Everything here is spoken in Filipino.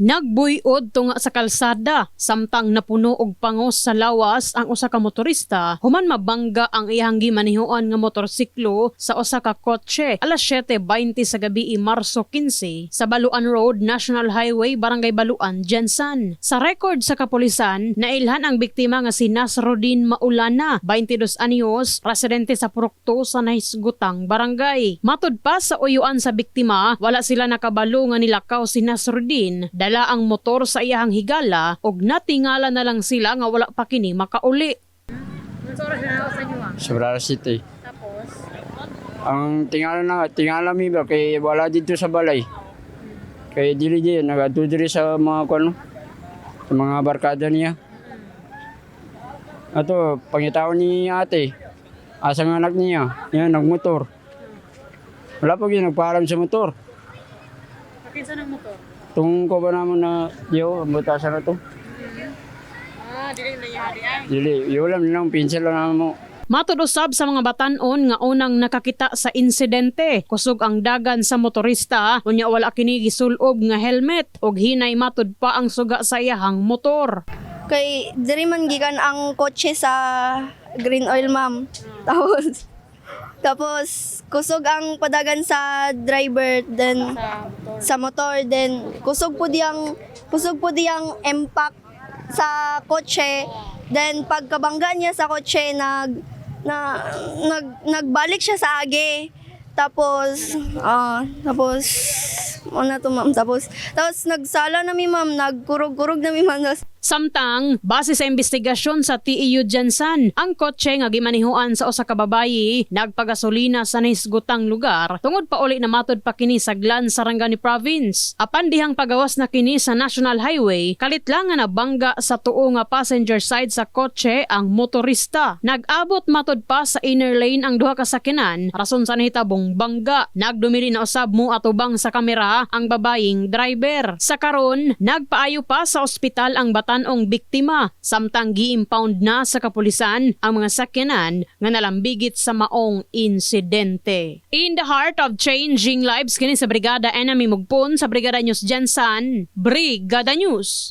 Nagbuyod tunga sa kalsada samtang napuno og pangos sa lawas ang usa ka motorista human mabangga ang iyang gimanihoan nga motorsiklo sa usa ka kotse alas 7:20 sa gabi Marso 15 sa Baluan Road National Highway Barangay Baluan Jensan. Sa record sa kapulisan nailhan ang biktima nga si Nasruddin Maulana 22 anyos residente sa Purokto sa Nahisgutang Barangay. Matud pa sa uyuan sa biktima wala sila nakabalo nga nilakaw si Nasruddin dala ang motor sa iyahang higala og natingala na lang sila nga wala pa kini makauli. Sobrara City. Tapos, Ang tingala na, tingala mi ba kay wala dito sa balay. Kay dili di nagadto diri sa mga kuno sa mga barkada niya. Ato, pangitaw ni ate. Asa nga anak niya, yan nagmotor. Wala pa gyud nagparam sa motor. kakinsa ng motor? Tung ko ba naman na yo, ang butasan na to. Ah, dili na yari ay. Dili, yo lang pinsel lang naman mo. Matud usab sa mga batanon nga unang nakakita sa insidente. Kusog ang dagan sa motorista unya wala kini gisulob nga helmet ug hinay matud pa ang suga sa iyahang motor. Kay diri man gikan ang kotse sa green oil ma'am. Tapos tapos kusog ang padagan sa driver then Sa motor. then kusog po diyang kusog po diyang impact sa kotse. Then pagkabangga niya sa kotse nag na nag nagbalik siya sa age tapos ah tapos ano to ma'am? Tapos tapos nagsala na mi ma'am. Nagkurog-kurog na mi ma'am Samtang, base sa investigasyon sa TEU Jansan, ang kotse nga gimanihuan sa usa ka babayi nagpagasolina sa nahisgutang lugar tungod pa uli na matud pa kini sa Glan Sarangani Province. Apan dihang pagawas na kini sa National Highway, kalit lang nga nabangga sa tuo nga passenger side sa kotse ang motorista. Nag-abot matud pa sa inner lane ang duha ka sakyanan rason sa nahitabong bangga. Nagdumiri na usab mo atubang sa kamera ang babaying driver. Sa karon, nagpaayo pa sa ospital ang batanong biktima samtang gi-impound na sa kapulisan ang mga sakyanan nga nalambigit sa maong insidente. In the heart of changing lives kini sa Brigada Enemy Mugpon sa Brigada News Jansan, Brigada News.